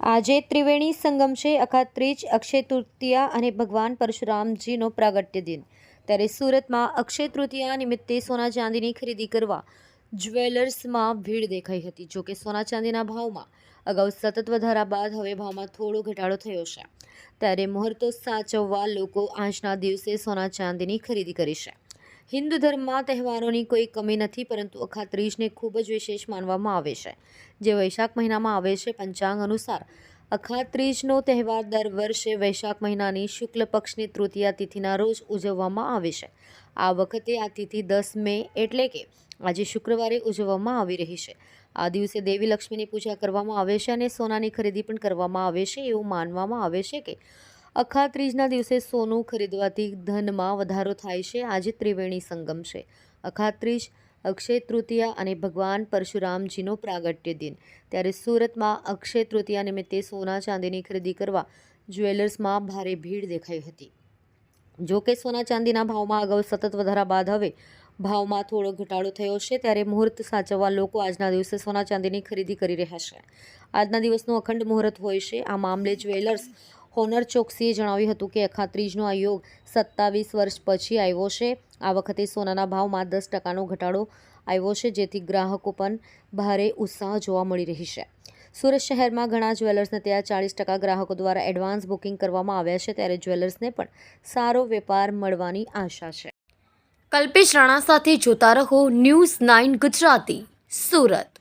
આજે ત્રિવેણી સંગમ છે અખાત્રીજ અક્ષય તૃતીયા અને ભગવાન પરશુરામજીનો પ્રાગટ્ય દિન. ત્યારે સુરતમાં અક્ષય તૃતીયા નિમિત્તે સોના ચાંદીની ખરીદી કરવા જ્વેલર્સમાં ભીડ દેખાઈ હતી. જોકે સોના ચાંદીના ભાવમાં અગાઉ સતત વધારા બાદ હવે ભાવમાં થોડો ઘટાડો થયો છે. ત્યારે મુહૂર્તો સાચવવા લોકો આજના દિવસે સોના ચાંદીની ખરીદી કરી છે. હિન્દુ ધર્મમાં તહેવારોની કોઈ કમી નથી, પરંતુ અખાત્રીજને ખૂબ જ વિશેષ માનવામાં આવે છે. જે વૈશાખ મહિનામાં આવે છે પંચાંગ અનુસાર. અખાત્રીજનો તહેવાર દર વર્ષે વૈશાખ મહિનાની શુક્લ પક્ષની તૃતીયા તિથિના રોજ ઉજવવામાં આવે છે. આ વખતે આ તિથિ દસ મે એટલે કે આજે શુક્રવારે ઉજવવામાં આવી રહી છે. આ દિવસે દેવી લક્ષ્મીની પૂજા કરવામાં આવે છે અને સોનાની ખરીદી પણ કરવામાં આવે છે એવું માનવામાં આવે છે કે અખાત્રીજના દિવસે સોનું ખરીદવાથી ધનમાં વધારો થાય છે. આજે ત્રિવેણી સંગમ છે. અખાત્રીજ, અક્ષય તૃતીયા અને ભગવાન પરશુરામજીનો પ્રાગટ્ય દિન. ત્યારે સુરતમાં અક્ષય તૃતીયા નિમિત્તે સોના ચાંદીની ખરીદી કરવા જ્વેલર્સમાં ભારે ભીડ દેખાઈ હતી. જો કે સોના ચાંદીના ભાવમાં અગાઉ સતત વધારા બાદ હવે ભાવમાં થોડો ઘટાડો થયો છે. ત્યારે મુહૂર્ત સાચવવા લોકો આજના દિવસે સોના ચાંદીની ખરીદી કરી રહ્યા છે. આજના દિવસનું અખંડ મુહૂર્ત હોય છે. આ મામલે જ્વેલર્સ હોનર ચોકસીએ જણાવ્યું હતું કે અખાત્રીજનો આ યોગ સત્તાવીસ વર્ષ પછી આવ્યો છે. આ વખતે સોનાના ભાવમાં દસ ટકાનો ઘટાડો આવ્યો છે, જેથી ગ્રાહકો પણ ભારે ઉત્સાહ જોવા મળી રહી છે. સુરત શહેરમાં ઘણા જ્વેલર્સને ત્યાં ચાળીસ ટકા ગ્રાહકો દ્વારા એડવાન્સ બુકિંગ કરવામાં આવ્યા છે, ત્યારે જ્વેલર્સને પણ સારો વેપાર મળવાની આશા છે. કલ્પેશ રાણા સાથે જોતા રહો ન્યૂઝ નાઇન ગુજરાતી, સુરત.